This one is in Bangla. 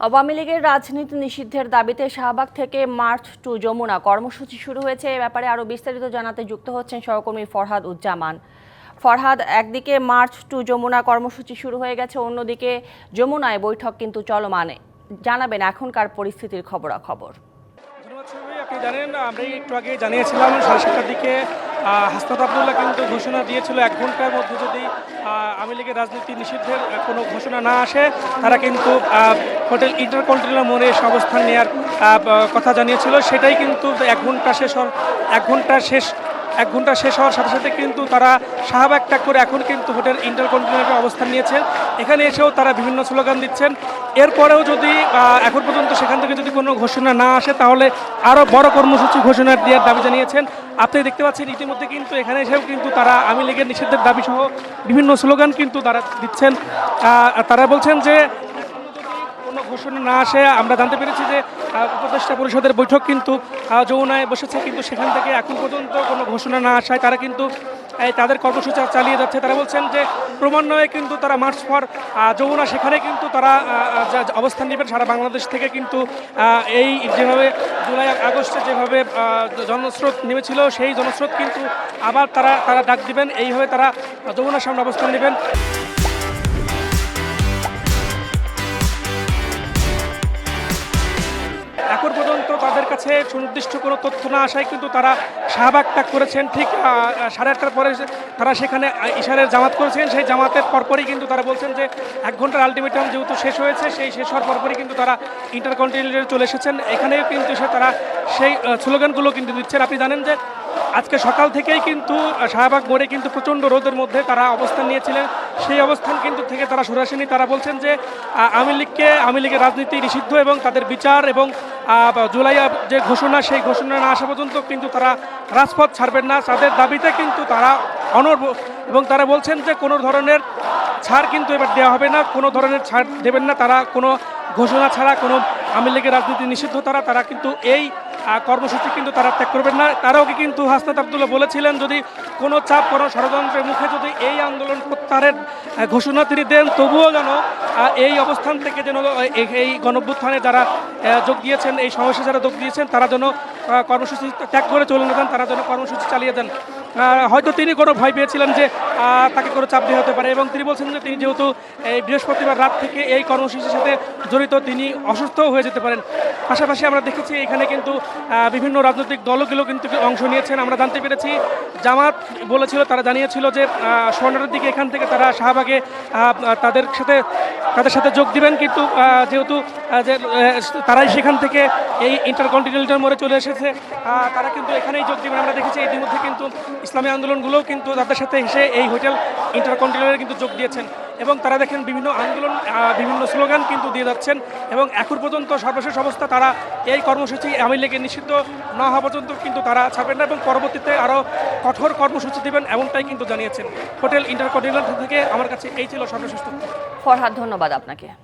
আওয়ামী লীগের রাজনীতি নিষিদ্ধের দাবিতে শাহবাগ থেকে মার্চ টু যমুনা কর্মসূচি শুরু হয়েছে। এ ব্যাপারে আরও বিস্তারিত জানাতে যুক্ত হচ্ছেন সহকর্মী ফরহাদ উজ্জামান। ফরহাদ, একদিকে মার্চ টু যমুনা কর্মসূচি শুরু হয়ে গেছে, অন্যদিকে যমুনায় বৈঠক কিন্তু চলমান। জানাবেন এখনকার পরিস্থিতির খবরাখবর। আপনি জানেন, আমরা একটু আগে জানিয়েছিলাম সাড়ে সাতটার দিকে হাসনাত আবদুল্লাহ কিন্তু ঘোষণা দিয়েছিল এক ঘণ্টার মধ্যে যদি আওয়ামী লীগের রাজনীতি নিষিদ্ধের কোনো ঘোষণা না আসে, তারা কিন্তু হোটেল ইন্টারকন্টিনেন্টাল মোড়ে এসে অবস্থান নেওয়ার কথা জানিয়েছিল। সেটাই কিন্তু এক ঘণ্টা শেষ এক ঘণ্টা শেষ এক ঘণ্টা শেষ হওয়ার সাথে সাথে কিন্তু তারা শাহবাগ ত্যাগ করে এখন কিন্তু হোটেল ইন্টারকন্টিনেন্টালে অবস্থান নিয়েছেন। এখানে এসেও তারা বিভিন্ন স্লোগান দিচ্ছেন। এরপরেও যদি এখন পর্যন্ত সেখান থেকে যদি কোনো ঘোষণা না আসে, তাহলে আরও বড় কর্মসূচি ঘোষণা দেওয়ার দাবি জানিয়েছেন। আপনি দেখতে পাচ্ছেন ইতিমধ্যে কিন্তু এখানে এসেও কিন্তু তারা আওয়ামী লীগের নিষিদ্ধের দাবি সহ বিভিন্ন স্লোগান কিন্তু তারা দিচ্ছেন। তারা বলছেন যে কোনো ঘোষণা না আসে আমরা জানতে পেরেছি যে উপদেষ্টা পরিষদের বৈঠক কিন্তু আহ, যমুনায় বসেছে কিন্তু সেখান থেকে এখন পর্যন্ত কোনো ঘোষণা না আসায় তারা কিন্তু এই তাদের কর্মসূচি চালিয়ে যাচ্ছে। তারা বলছেন যে ক্রমান্বয়ে কিন্তু তারা মার্চ ফর যমুনা সেখানে কিন্তু তারা অবস্থান নেবেন সারা বাংলাদেশ থেকে কিন্তু এই যেভাবে জুলাই আগস্টে যেভাবে জনস্রোত নেমেছিল সেই জনস্রোত কিন্তু আবার তারা তারা ডাক দিবেন। এইভাবে তারা যমুনার সামনে অবস্থান নেবেন। এখন পর্যন্ত তাদের কাছে সুনির্দিষ্ট কোনো তথ্য না আসায় কিন্তু তারা শাহবাগ ত্যাগ করেছেন। ঠিক সাড়ে আটটার পরে তারা সেখানে ইশারের জামাত করেছেন। সেই জামাতের পরপরই কিন্তু তারা বলছেন যে এক ঘণ্টার আলটিমেটাম যেহেতু শেষ হয়েছে, সেই শেষ হওয়ার পরপরই কিন্তু তারা ইন্টারকন্টিনেন্টালে চলে এসেছেন। এখানেও কিন্তু এসে তারা সেই স্লোগানগুলো কিন্তু দিচ্ছেন। আপনি জানেন যে আজকে সকাল থেকেই কিন্তু শাহবাগ মোড়ে কিন্তু প্রচণ্ড রোদের মধ্যে তারা অবস্থান নিয়েছিলেন। সেই অবস্থান কিন্তু থেকে তারা সরে আসেনি। তারা বলছেন যে আওয়ামী লীগকে, আওয়ামী লীগের রাজনীতি নিষিদ্ধ এবং তাদের বিচার এবং জুলাই যে ঘোষণা, সেই ঘোষণা না আসা পর্যন্ত কিন্তু তারা রাজপথ ছাড়বেন না। তাদের দাবিতে কিন্তু তারা অনর এবং তারা বলছেন যে কোনো ধরনের ছাড় কিন্তু এবার দেওয়া হবে না। কোনো ধরনের ছাড় দেবেন না তারা। কোনো ঘোষণা ছাড়া, কোনো আওয়ামী লীগের রাজনীতি নিষিদ্ধ তারা তারা কিন্তু এই কর্মসূচি কিন্তু তারা ত্যাগ করবেন না। তারাও কি কিন্তু হাসনাত আবদুল্লাহ বলেছিলেন, যদি কোনো চাপ, কোনো ষড়যন্ত্রের মুখে যদি এই আন্দোলন প্রত্যাহারের ঘোষণা তিনি দেন, তবুও যেন এই অবস্থান থেকে যেন এই- গণভ্যুত্থানে যারা যোগ দিয়েছেন, এই সমস্যা যারা যোগ দিয়েছেন, তারা যেন কর্মসূচি ত্যাগ করে চলে না যান, তারা যেন কর্মসূচি চালিয়ে যান। হয়তো তিনি কোনো ভয় পেয়েছিলেন যে তাকে কোনো চাপ দেওয়া হতে পারে এবং তিনি বলছেন যে তিনি যেহেতু এই বৃহস্পতিবার রাত থেকে এই কর্মসূচির সাথে জড়িত, তিনি অসুস্থ হয়ে যেতে পারেন। পাশাপাশি আমরা দেখেছি এখানে কিন্তু বিভিন্ন রাজনৈতিক দলগুলো কিন্তু অংশ নিয়েছেন, আমরা জানতে পেরেছি। জামাত বলেছিল, তারা জানিয়েছিল যে স্বর্ণের দিকে এখান থেকে তারা শাহবাগে তাদের সাথে তাদের সাথে যোগ দিবেন, কিন্তু যেহেতু যে তারাই সেখান থেকে এই ইন্টারকন্টিনেন্টাল মোড়ে চলে এসেছে তারা কিন্তু এখানেই যোগ দিবেন। আমরা দেখেছি ইতিমধ্যে কিন্তু ইসলামী আন্দোলনগুলোও কিন্তু তাদের সাথে এসে এই হোটেল ইন্টারকন্টিনেন্টালে কিন্তু যোগ দিয়েছেন। এবং তারা দেখেন বিভিন্ন আন্দোলন বিভিন্ন স্লোগান কিন্তু দিয়ে যাচ্ছেন এবং এখন পর্যন্ত সর্বশেষ অবস্থা তারা এই কর্মসূচি আওয়ামী লীগের নিষিদ্ধ না হওয়া পর্যন্ত কিন্তু তারা ছাপেন না এবং পরবর্তীতে আরও কঠোর কর্মসূচি দেবেন এমনটাই কিন্তু জানিয়েছেন হোটেল ইন্টারকন্টিনেন্টাল থেকে আমার কাছে এই ছিল সর্বশেষ ফরহাদ, ধন্যবাদ আপনাকে।